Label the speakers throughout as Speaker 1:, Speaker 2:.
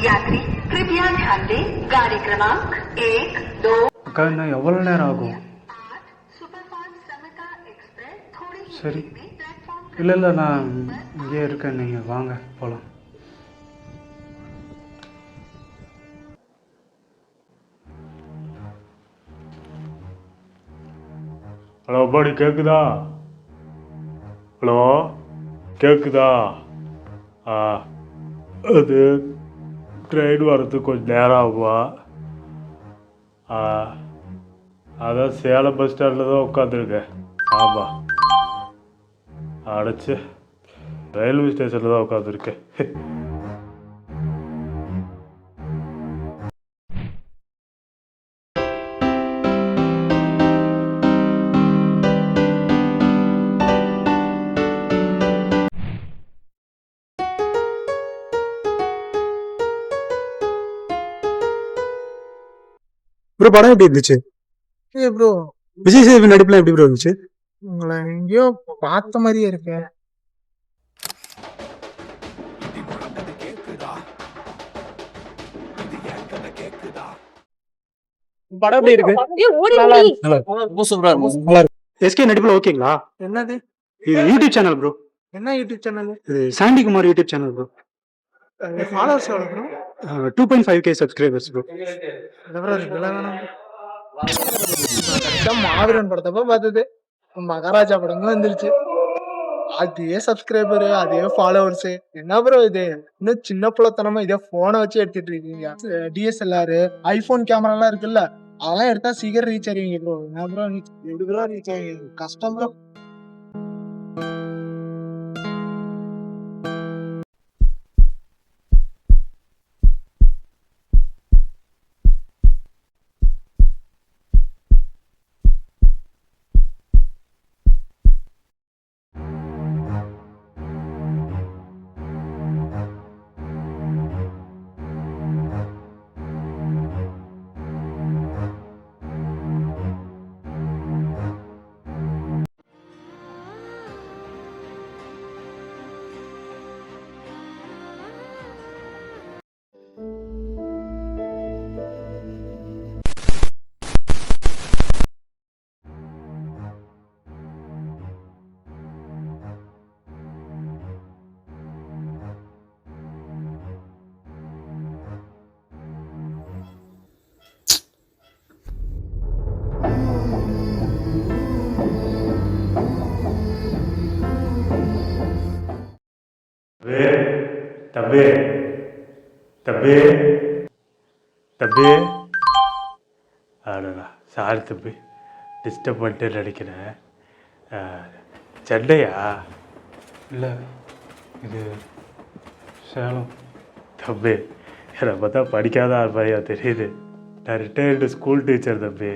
Speaker 1: यात्री कृपया ध्यान दें गाड़ी क्रमांक एक दो
Speaker 2: அக்கா இன்னும் எவ்வளோ நேரம் ஆகும்
Speaker 1: आठ सुपरफास्ट समता एक्सप्रेस थोड़ी ही
Speaker 2: சரி
Speaker 1: देर में प्लेटफॉर्म
Speaker 2: இல்லை இல்லை நான் இங்கே இருக்கேன் நீங்கள் வாங்க போகலாம்
Speaker 3: ஹலோ பாடி கேட்குதா ஹலோ கேட்குதா ஆ அது ட்ரெயின் வர்றதுக்கு கொஞ்சம் நேரம் ஆகுமா ஆ அதான் சேலம் பஸ் ஸ்டாண்டில் தான் உட்காந்துருக்கேன் ஆமாம் அடைச்சி ரயில்வே ஸ்டேஷனில் தான் உட்காந்துருக்கேன்
Speaker 4: ப்ரோ படம் எப்படி இருந்துச்சு?
Speaker 5: ஏ ப்ரோ
Speaker 4: விஜய் சேவி நடிப்புலாம் எப்படி ப்ரோ இருந்துச்சு?
Speaker 5: உங்களை எங்கேயோ பார்த்த மாதிரியே இருக்கு.
Speaker 4: படம் எப்படி இருக்கு? நல்லா இருக்கு. எஸ்கே நடிப்புல ஓகேங்களா?
Speaker 5: என்னது?
Speaker 4: இது யூடியூப் சேனல் ப்ரோ
Speaker 5: என்ன யூடியூப் சேனல்
Speaker 4: இது Sandy Kumar YouTube channel bro
Speaker 5: followers எவ்வளோ
Speaker 4: bro two point five
Speaker 5: K subscribers bro bro Maaveeran படத்தப்ப பார்த்தது மகாராஜா படமும் வந்துருச்சு அதே சப்ஸ்கிரைபரு அதே ஃபாலோவர்ஸ் என்ன ப்ரோ இது இன்னும் சின்ன புலத்தனமா இதே போனை வச்சு எடுத்துட்டு இருக்கீங்க டிஎஸ்எல்ஆர் ஐபோன் கேமராலாம் இருக்குல்ல அதெல்லாம் எடுத்தா சீக்கிரம் ரீச் ஆவீங்க ப்ரோ என்ன ப்ரோ எப்படி ப்ரோ ரீச் ஆகிங்க கஷ்டம் ப்ரோ
Speaker 3: தம்பி தம்பி தம்பி அடடா சாரி தம்பி. டிஸ்டர்ப் பண்ணிட்டு நினைக்கிறேன். சென்னையா?
Speaker 2: இல்லை இது சேலம்.
Speaker 3: தம்பி என்னை பார்த்தா படிக்காத ஆள் மாதிரியா தெரியுது. நான் ரிட்டையர்டு ஸ்கூல் டீச்சர் தம்பி.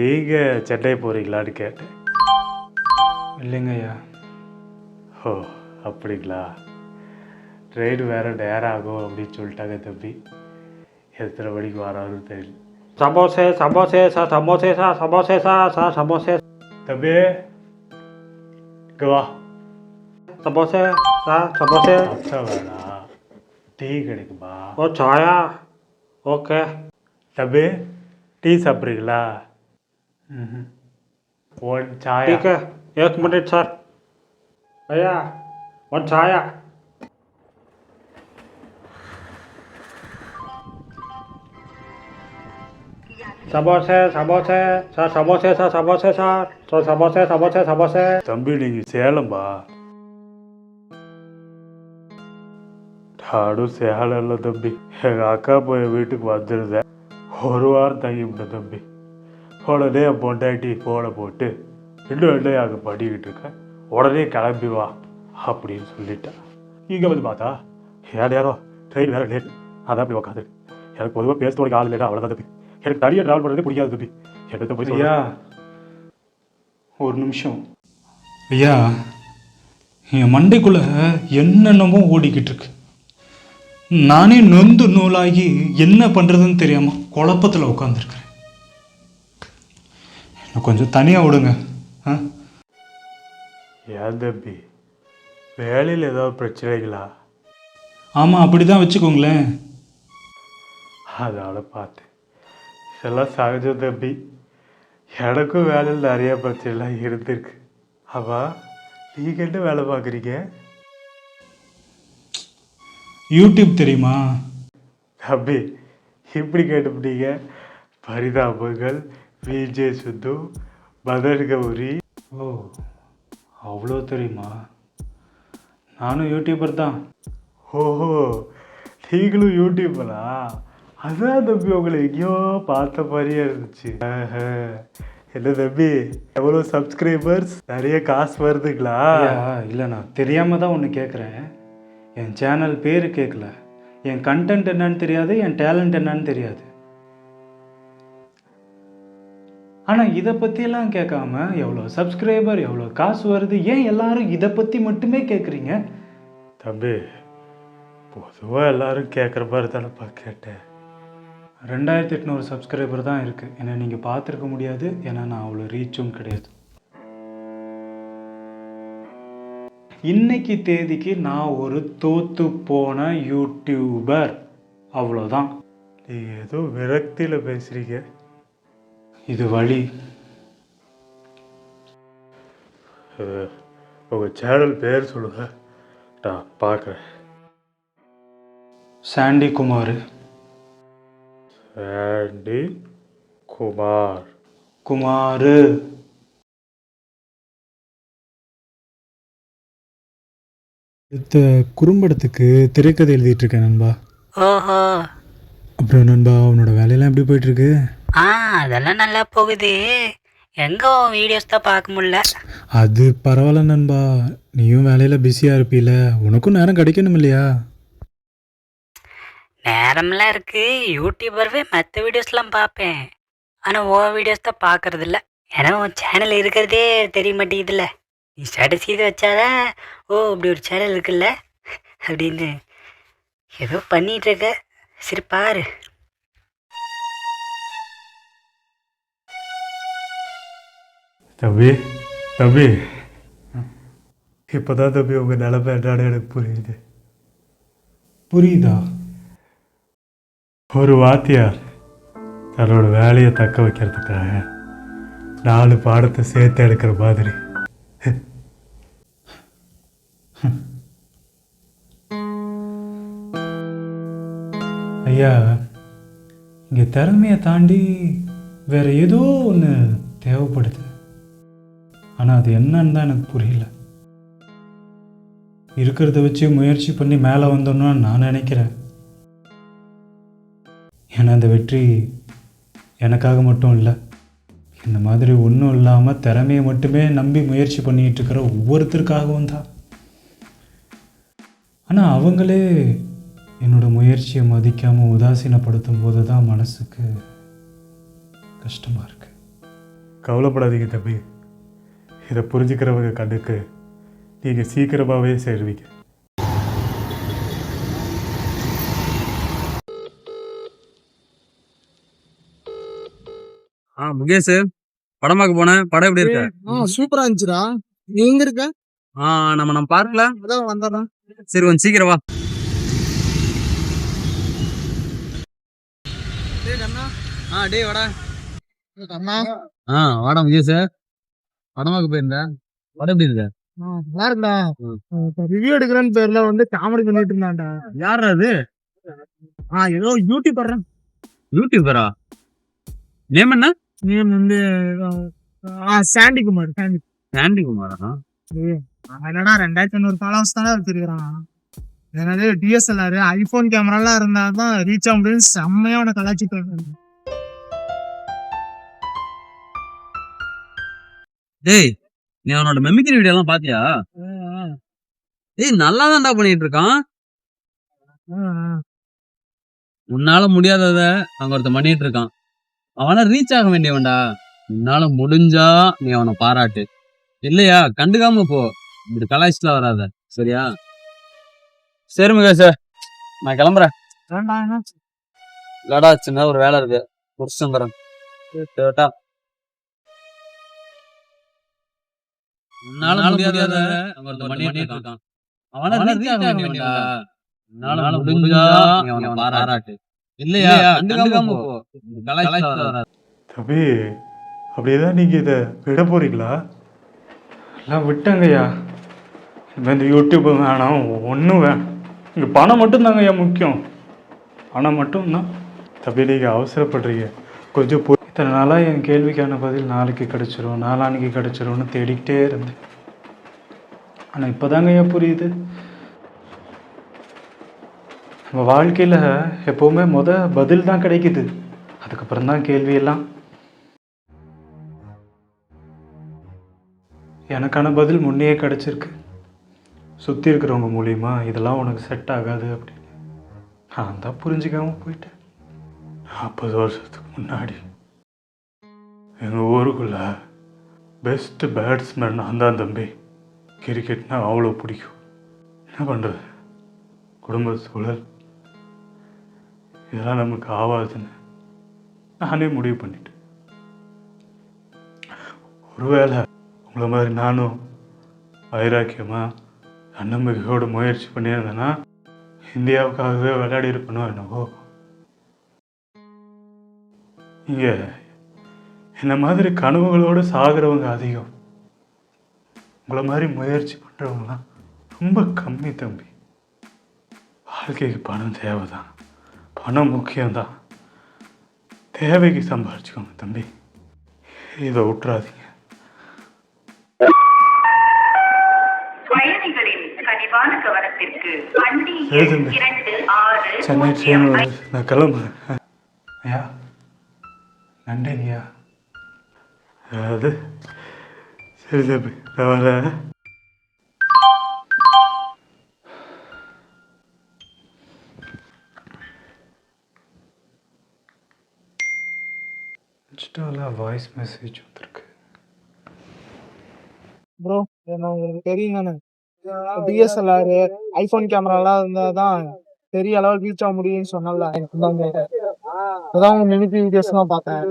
Speaker 3: நீங்கள் சென்னை போகிறீங்களான்னு கேட்டேன்.
Speaker 2: இல்லைங்க ஐயா
Speaker 3: ஓ அப்படிங்களா? ட்ரெயின் வேறு நேரம் ஆகும் அப்படின்னு சொல்லிட்டாங்க தம்பி எத்தனை மணிக்கு வராருன்னு தெரியல
Speaker 6: சமோசே சமோசே சா சமோசே சா சமோசே சா சா சமோசே
Speaker 3: தம்பி இங்கே வா
Speaker 6: சமோசே சா சமோசே
Speaker 3: அப்சா வேணாம் டீ கிடைக்குமா
Speaker 6: ஓ சாயா ஓகே
Speaker 3: தம்பி டீ சாப்பிட்றீங்களா
Speaker 2: ம்
Speaker 3: ஒன் சாயா
Speaker 6: ठीक है एक मिनट सर भैया वन छाया suppose suppose sir suppose sir suppose sir sir suppose suppose suppose.
Speaker 3: தம்பி நீங்க சேலம்பா நானும் சேலம் இல்லை தம்பி. எங்கள் அக்கா போய் வீட்டுக்கு வந்துருந்தேன் ஒரு வாரம் தங்கிவிட்டேன் தம்பி. உடனே பொண்டாட்டி ஃபோனை போட்டு இன்னும் இன்னும் அங்கே பண்ணிக்கிட்டு இருக்கேன் உடனே கிளம்பி வா அப்படின்னு சொல்லிட்டேன் இங்கே வந்து பார்த்தா ஏன் நேரம் ட்ரெயின் வேறு லேட் அதான் அப்படி உட்காந்து எனக்கு பொதுவாக பேசுகிறவங்க ஆள் இல்லைடா அவ்வளோதான் தம்பி. எனக்கு தனியாக ட்ராவல் பண்ணுறதே பிடிக்காது தம்பி. என்னத்தை போய்
Speaker 2: ஐயா. ஒரு நிமிஷம். ஐயா என் மண்டைக்குள்ள என்னென்னமோ ஓடிக்கிட்டு இருக்கு. நானே நொந்து நூலாகி என்ன பண்ணுறதுன்னு தெரியாமல் குழப்பத்தில் உட்காந்துருக்கிறேன் என்னை கொஞ்சம் தனியாக விடுங்க ஆ?
Speaker 3: ஏன் தம்பி? வேலையில் ஏதாவது பிரச்சனைகளா?
Speaker 2: ஆமாம் அப்படி தான் வச்சுக்கோங்களேன்.
Speaker 3: அதோட பார்த்தேன். இதெல்லாம் சகஜம் தம்பி எனக்கும் வேலையில் நிறைய பிரச்சனைலாம் இருந்திருக்கு. அப்பா நீங்கள் என்ன வேலை பார்க்குறீங்க?
Speaker 2: யூடியூப் தெரியுமா?
Speaker 3: தம்பி இப்படி கேட்டுப்பிட்டீங்க. பரிதாபங்கள் விஜே சுத்து மதன் கௌரி.
Speaker 2: ஓ அவ்வளோ தெரியுமா? நானும் யூடியூபர் தான்.
Speaker 3: ஓஹோ நீங்களும் யூடியூபரா அதான் தம்பி உங்களை எங்கேயோ பார்த்த மாதிரியே இருந்துச்சு. என்ன தம்பி எவ்வளோ சப்ஸ்கிரைபர்ஸ் நிறைய காசு வருதுங்களா?
Speaker 2: இல்லை நான் தெரியாமல் தான் ஒன்று கேட்குறேன் என் சேனல் பேர் கேட்கல என் கண்டென்ட் என்னன்னு தெரியாது என் டேலண்ட் என்னன்னு தெரியாது. ஆனால் இதை பற்றியெல்லாம் கேட்காம எவ்வளோ சப்ஸ்கிரைபர் எவ்வளோ காசு வருது ஏன் எல்லாரும் இதை பற்றி மட்டுமே கேட்குறீங்க
Speaker 3: தம்பி பொதுவாக எல்லாரும் கேட்குற மாதிரி தானேப்பா கேட்டேன்.
Speaker 2: ரெண்டாயிரத்தி எட்நூறு சப்ஸ்கிரைபர் தான் இருக்குது என்னை நீங்கள் பார்த்துருக்க முடியாது. ஏன்னா நான் அவ்வளோ ரீச்சும் கிடையாது. இன்னைக்கு தேதிக்கு நான் ஒரு தோத்து போன யூடியூபர் அவ்வளோதான்
Speaker 3: நீங்கள் ஏதோ விரக்தியில் பேசுகிறீங்க
Speaker 2: இது வழி.
Speaker 3: உங்கள் சேனல் பேர் சொல்லுங்கள் நான் பார்க்குறேன்.
Speaker 2: சாண்டி குமார்
Speaker 3: ஆண்டி குமார்
Speaker 2: குமார் அடுத்த குறும்படத்துக்கு திரைக்கதை எழுதிட்டு இருக்கேன் நண்பா.
Speaker 7: ஓஹோ.
Speaker 2: அப்புறம் நண்பா உன்னோட வேலையெல்லாம் எப்படி போயிட்டு இருக்கு
Speaker 7: ஆ அதெல்லாம் நல்லா போகுது. எங்க உன் வீடியோஸ் தான் பார்க்க முடியல?
Speaker 2: அது பரவாயில்ல நண்பா. நீயும் வேலையில் பிஸியாக இருப்பீல. உனக்கும் நேரம் கிடைக்கணும் இல்லையா?
Speaker 7: நேரம்லாம் இருக்குது யூடியூபர்வே மற்ற வீடியோஸ்லாம் பார்ப்பேன் ஆனால் ஓ வீடியோஸ் தான் பார்க்கறது ஏன்னா உன் சேனல் இருக்கிறதே தெரிய மாட்டேங்குதுல்ல நீ ஸ்டேட்டஸ் இது வச்சாதான் ஓ இப்படி ஒரு சேனல் இருக்குல்ல? அப்படின்னு ஏதோ பண்ணிகிட்ருக்க சரி பாரு.
Speaker 3: தம்பி தம்பி. இப்போ தான் தம்பி உங்கள் நிலமை என்னன்னு எனக்கு புரியுது.
Speaker 2: புரியுதா?
Speaker 3: ஒரு வாத்தியார் தன்னோட வேலையை தக்க வைக்கிறதுக்காக நாலு பாடத்தை சேர்த்து எடுக்கிற மாதிரி.
Speaker 2: ஐயா இங்கே திறமையை தாண்டி வேற ஏதோ ஒன்று தேவைப்படுது. ஆனால் அது என்னன்னு தான் எனக்கு புரியல. இருக்கிறத வச்சு முயற்சி பண்ணி மேலே வந்தோன்னு நான் நினைக்கிறேன். ஏன்னா அந்த வெற்றி எனக்காக மட்டும் இல்லை இந்த மாதிரி ஒன்றும் இல்லாமல் திறமையை மட்டுமே நம்பி முயற்சி பண்ணிகிட்டு இருக்கிற ஒவ்வொருத்தருக்காகவும் தான். ஆனால் அவங்களே என்னோட முயற்சியை மதிக்காமல் உதாசீனப்படுத்தும் போது தான் மனசுக்கு கஷ்டமாக இருக்குது
Speaker 3: கவலைப்படாதீங்க தம்பி. இதை புரிஞ்சுக்கிறவங்க கண்ணுக்கு நீங்கள் சீக்கிரமாகவே சேருவீங்க.
Speaker 8: முகேஷ் படம் பார்க்க போனேன் படம் எப்படி இருக்கு?
Speaker 5: ஆ சூப்பரா இருந்துச்சுடா. நீ எங்க இருக்க?
Speaker 8: ஆ நம்ம நம்ம பார்க்கல.
Speaker 5: அதான் வந்துடுறேன்
Speaker 8: சரி கொஞ்சம் சீக்கிரம் வா. ஆ டேய் வாடா. ஆ வாடா முகேஷ். படம் பார்க்க போயிருந்தேன் படம் எப்படி இருக்கு?
Speaker 5: நல்லா ரிவ்யூ எடுக்கிறேன்னு பேர்ல வந்து காமெடி பண்ணிட்டு இருந்தான்டா.
Speaker 8: யார் அது?
Speaker 5: ஆ ஏதோ யூடியூபர்
Speaker 8: யூடியூபரா நேம் என்ன?
Speaker 5: நேம் வந்து ஆ சாண்டி குமார் சாண்டி
Speaker 8: சாண்டி குமாரா
Speaker 5: என்னடா ரெண்டாயிரத்தி ஐநூறு ஃபாலோவர்ஸ் தானே வச்சிருக்கிறான். என்னது டிஎஸ்எல்ஆர் ஐபோன் கேமராலாம் இருந்தா தான் ரீச் ஆக முடியும் செம்மையா அவனை கலாச்சிட்டு.
Speaker 8: டேய் நீ அவனோட மெமிக்ரி வீடியோ எல்லாம் பாத்தியா டேய் நல்லா தான்டா பண்ணிட்டு இருக்கான். உன்னால முடியாதத அங்க ஒருத்தன் பண்ணிட்டு இருக்கான் அவனை ரீச் ஆக வேண்டியவன்டா. உன்னால முடிஞ்சா நீ அவனை பாராட்டு. இல்லையா? கண்டுக்காம போ. இப்படி கலாய்ச்சிட்டு வராத. சரியா? சரி முகேஷ். நான் கிளம்புறேன்? இல்லடா சின்ன ஒரு வேலை இருக்கு. முடிச்சு வந்துடுறேன். கேட்டா உன்னால அவனை முடிஞ்சா நீ அவனை பாராட்டு. இல்லையா.
Speaker 3: தம்பி அப்படியேதான் நீங்கள் இதை விட போறீங்களா?
Speaker 2: எல்லாம் விட்டங்கய்யா. இந்த யூடியூப் வேணாம் ஒன்றும் வேணாம் இங்கே பணம் மட்டும்தாங்க ஐயா முக்கியம். பணம் மட்டும்தான்.
Speaker 3: தம்பி நீங்கள் அவசரப்படுறீங்க. கொஞ்சம் பொ
Speaker 2: இத்தனை நாளாக என் கேள்விக்கான பதில் நாளைக்கு கிடச்சிரும் நாளான்னைக்கு கிடச்சிரும்னு தேடிக்கிட்டே இருந்தேன். ஆனால் இப்போதாங்க ஐயா புரியுது. நம்ம வாழ்க்கையில் எப்போவுமே முத பதில் தான் கிடைக்குது. அதுக்கப்புறம் தான் கேள்வியெல்லாம். எனக்கான பதில் முன்னையே கிடச்சிருக்கு. சுற்றி இருக்கிறவங்க மூலியமா இதெல்லாம் உனக்கு செட் ஆகாது அப்படின்னு. நான் தான் புரிஞ்சுக்காம போயிட்டேன்.
Speaker 3: நாற்பது வருஷத்துக்கு முன்னாடி. எங்கள் ஊருக்குள்ள பெஸ்ட்டு பேட்ஸ்மேன் நான் தான் தம்பி. கிரிக்கெட்னா அவ்வளோ பிடிக்கும். என்ன பண்ணுறது குடும்ப சூழல். இதெல்லாம் நமக்கு ஆகாதுன்னு நானே முடிவு பண்ணிட்டேன். ஒருவேளை உங்களை மாதிரி நானும் வைராக்கியமாக தன்னம்பிக்கையோட முயற்சி பண்ணியிருந்தேன்னா இந்தியாவுக்காகவே விளையாடி இருப்பனோ என்னவோ. இங்கே என்ன மாதிரி கனவுகளோடு சாகிறவங்க அதிகம். உங்களை மாதிரி முயற்சி பண்ணுறவங்களாம் ரொம்ப கம்மி தம்பி. வாழ்க்கைக்கு பணம் தேவை தான் பணம் முக்கியம்தான் தேவைக்கு சம்பாரிச்சுக்கோங்க தம்பி இதை விட்டுறாதீங்க சென்னை ட்ரெயின். நான் கிளம்புறேன்
Speaker 2: ஐயா நன்றிங்கய்யா
Speaker 3: அது சரி தம்பி நான் வரேன்
Speaker 2: இன்ஸ்டாவில் வாய்ஸ் மெசேஜ் வந்திருக்கு.
Speaker 5: ப்ரோ என்ன உங்களுக்கு தெரியும் தானே? டிஎஸ்எல்ஆர் ஐஃபோன் கேமராலாம் இருந்தால் தான் பெரிய அளவு ரீச் ஆக முடியும்னு சொன்னல அதான் உங்க மினிட்ரி வீடியோஸ்லாம் பார்த்தேன்.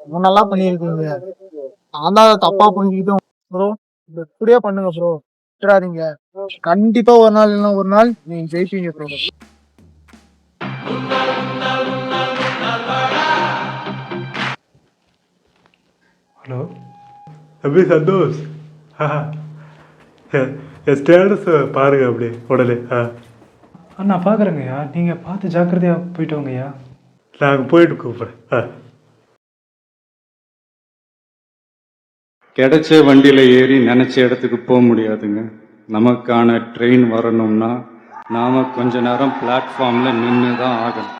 Speaker 5: ரொம்ப நல்லா பண்ணியிருக்கீங்க. நான் தான் அதை தப்பா புரிஞ்சுக்கிட்டோம் ப்ரோ இப்படியே பண்ணுங்க ப்ரோ விட்டுறாதீங்க. கண்டிப்பா ஒரு நாள் இல்லைன்னா ஒரு நாள் நீங்க ஜெயிப்பீங்க ப்ரோ
Speaker 3: தம்பி சந்தோஷ். ஆ. என் ஸ்டேட்டஸ் பாருங்க அப்படியே உடனே ஆ.
Speaker 2: ஆ நான் பார்க்குறேங்கய்யா நீங்கள் பார்த்து ஜாக்கிரதையாக போயிட்டு வாங்கய்யா.
Speaker 3: நாங்கள் போயிட்டு கூப்பிட்றேன். ஆ.
Speaker 9: கிடைச்ச வண்டியில் ஏறி நினச்ச இடத்துக்கு போக முடியாதுங்க. நமக்கான ட்ரெயின் வரணும்னா நாம் கொஞ்ச நேரம் பிளாட்ஃபார்மில் நின்று தான் ஆகணும்.